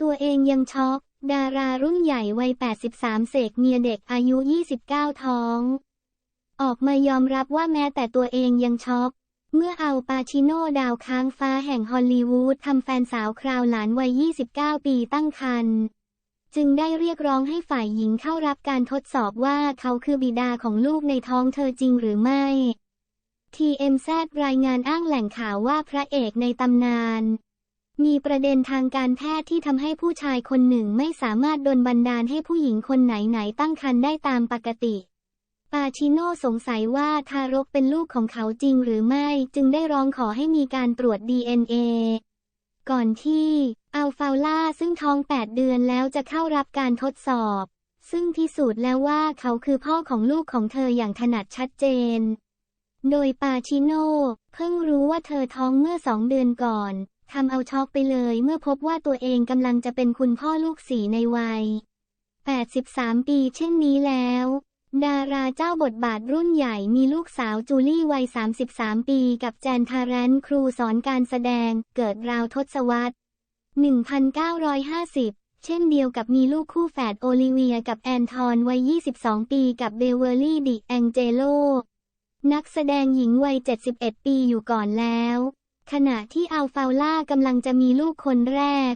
ตัวเองยังช็อก ดารารุ่นใหญ่วัย 83 เสกเมียเด็กอายุ 29 ท้อง ออกมายอมรับว่าแม้แต่ตัวเองยังช็อกเมื่อเอาปาชิโน่ดาวค้างฟ้าแห่งฮอลลีวูดทำแฟนสาวคราวหลานวัย 29 ปีตั้งครรภ์จึงได้เรียกร้องให้ฝ่ายหญิงเข้ารับการทดสอบว่าเขาคือบิดาของลูกในท้องเธอจริงหรือไม่ TMZ รายงานอ้างแหล่งข่าวว่าพระเอกในตำนาน มีประเด็นทางการแพทย์ที่ทำให้ผู้ชายคนหนึ่งไม่สามารถดลบันดาลให้ผู้หญิงคนไหนๆตั้งครรภ์ได้ตามปกติ ปาชิโน่สงสัยว่าทารกเป็นลูกของเขาจริงหรือไม่ จึงได้ร้องขอให้มีการตรวจ DNA ก่อนที่อัลฟาล่าซึ่งท้อง 8 เดือนแล้วจะเข้ารับการทดสอบ ซึ่งพิสูจน์แล้วว่าเขาคือพ่อของลูกของเธออย่างถนัดชัดเจน โดยปาชิโน่เพิ่งรู้ว่าเธอท้องเมื่อสองเดือนก่อน ทำเอาช็อกไปเลยเมื่อพบว่าตัวเองกำลังจะเป็นคุณพ่อลูกสี่ในวัย 83 ปีเช่นนี้แล้ว ดาราเจ้าบทบาทรุ่นใหญ่มีลูกสาวจูลี่วัย 33 ปีกับแจนทารันครูสอนการแสดงเกิดราวทศวรรษ 1950เช่นเดียวกับมีลูกคู่แฝดโอลิเวียกับแอนทอนวัย 22 ปีกับเบเวอร์ลี่ดิแองเจโล นักแสดงหญิงวัย 71 ปีอยู่ก่อนแล้ว ขณะที่อัลฟาล่ากำลังจะมีลูกคนแรก